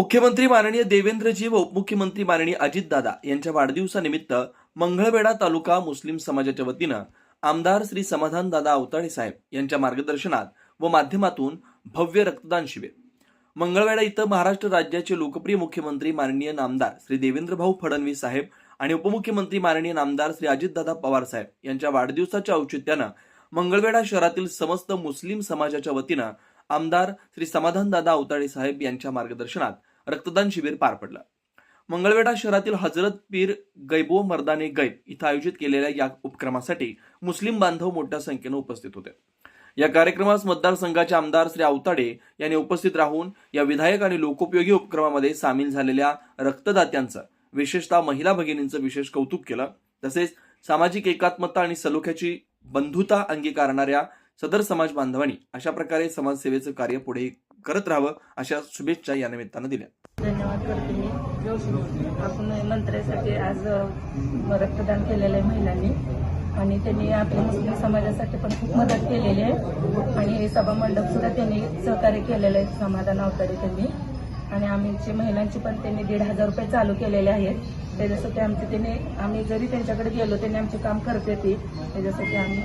मुख्यमंत्री माननीय देवेंद्रजी व उपमुख्यमंत्री माननीय अजितदादा यांच्या वाढदिवसानिमित्त मंगळवेढा तालुका मुस्लिम समाजाच्या वतीनं आमदार श्री समाधानदादा अवताडे साहेब यांच्या मार्गदर्शनात व माध्यमातून भव्य रक्तदान शिबिर. मंगळवेढा इथं महाराष्ट्र राज्याचे लोकप्रिय मुख्यमंत्री माननीय नामदार श्री देवेंद्रभाऊ फडणवीस साहेब आणि उपमुख्यमंत्री माननीय नामदार श्री अजितदादा पवार साहेब यांच्या वाढदिवसाच्या औचित्यानं मंगळवेढा शहरातील समस्त मुस्लिम समाजाच्या वतीनं आमदार श्री समाधानदादा अवताडे साहेब यांच्या मार्गदर्शनात रक्तदान शिबिर पार पडलं. मंगळवेढा शहरातील हजरत पीर गैबो मर्दाने गैब इथं आयोजित केलेल्या या उपक्रमासाठी मुस्लिम बांधव मोठ्या संख्येनं उपस्थित होते. या कार्यक्रमास मतदारसंघाचे आमदार श्री आवताडे यांनी उपस्थित राहून या विधायक आणि लोकोपयोगी उपक्रमामध्ये सामील झालेल्या रक्तदात्यांचं विशेषतः महिला भगिनींचं विशेष कौतुक केलं. तसेच सामाजिक एकात्मता आणि सलोख्याची बंधुता अंगीकारणाऱ्या सदर समाज बांधवांनी अशा प्रकारे समाजसेवेचं कार्य पुढे करत राहावं अशा शुभेच्छा या निमित्तानं दिल्या. धन्यवाद करते मी. आपण मंत्र्यासाठी आज रक्तदान केलेलं आहे महिलांनी. आणि त्यांनी आपल्या मुस्लिम समाजासाठी पण खूप मदत केलेली आहे. आणि हे सभा मंडप सुद्धा त्यांनी सहकार्य केलेलं आहे. समाधान अवतारे त्यांनी. आणि आमची महिलांची पण त्यांनी दीड हजार रुपये चालू केलेले आहेत. त्याच्यासाठी आमचे त्यांनी आम्ही जरी त्यांच्याकडे गेलो त्यांनी आमचे काम करते ती. त्याच्यासाठी आम्ही